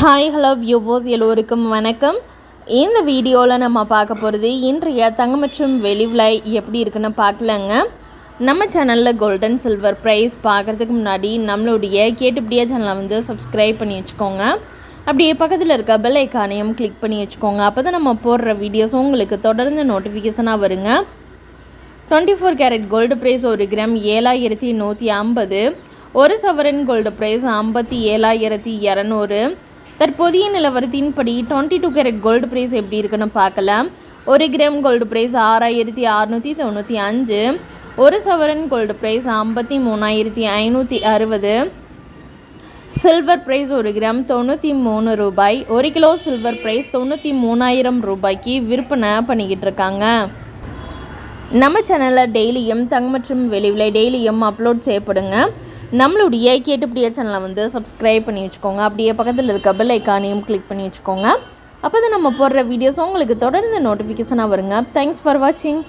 Hi hello வியூவோஸ் எல்லோருக்கும் வணக்கம். இந்த வீடியோவில் நம்ம பார்க்க போகிறது இன்றைய தங்கம் மற்றும் வெளி விலை எப்படி இருக்குன்னு பார்க்கலங்க. நம்ம சேனலில் கோல்டன் சில்வர் ப்ரைஸ் பார்க்குறதுக்கு முன்னாடி நம்மளுடைய கேட்டுப்படியா சேனலை வந்து சப்ஸ்கிரைப் பண்ணி வச்சுக்கோங்க. அப்படியே பக்கத்தில் இருக்க பெல் ஐக்கானையும் கிளிக் பண்ணி வச்சுக்கோங்க. அப்போ தான் நம்ம போடுற வீடியோஸ் உங்களுக்கு தொடர்ந்து நோட்டிஃபிகேஷனாக வருங்க. Twenty four carat gold price ஒரு கிராம் ஏழாயிரத்தி நூற்றி ஐம்பது. ஒரு சவரன் கோல்டு ப்ரைஸ் ஐம்பத்தி ஏழாயிரத்தி இரநூறு. தற்போதைய நிலவரத்தின்படி twenty two carat gold price எப்படி இருக்குன்னு பார்க்கலாம். ஒரு கிராம் கோல்டு ப்ரைஸ் ஆறாயிரத்தி அறநூற்றி தொண்ணூற்றி அஞ்சு ஒரு சவரன் கோல்டு ப்ரைஸ் ஐம்பத்தி மூணாயிரத்தி ஐநூற்றி அறுபது சில்வர் ப்ரைஸ் ஒரு கிராம் தொண்ணூற்றி மூணு ரூபாய் ஒரு கிலோ சில்வர் ப்ரைஸ் தொண்ணூற்றி மூணாயிரம் ரூபாய்க்கு விற்பனை பண்ணிக்கிட்டு இருக்காங்க. நம்ம சேனலில் டெய்லியும் தங்க மற்றும் வெளிவிலை டெய்லியும் அப்லோட் செய்யப்படுங்க. நம்மளுடைய கேட்டுப்படிய சேனலை வந்து சப்ஸ்கிரைப் பண்ணி வச்சுக்கோங்க. அப்படியே பக்கத்தில் இருக்க பெல் ஐக்கானையும் கிளிக் பண்ணி வச்சுக்கோங்க. அப்போ தான் நம்ம போடுற வீடியோஸ் உங்களுக்கு தொடர்ந்து நோட்டிஃபிகேஷனாக வருங்க. தேங்க்ஸ் ஃபார் வாட்சிங்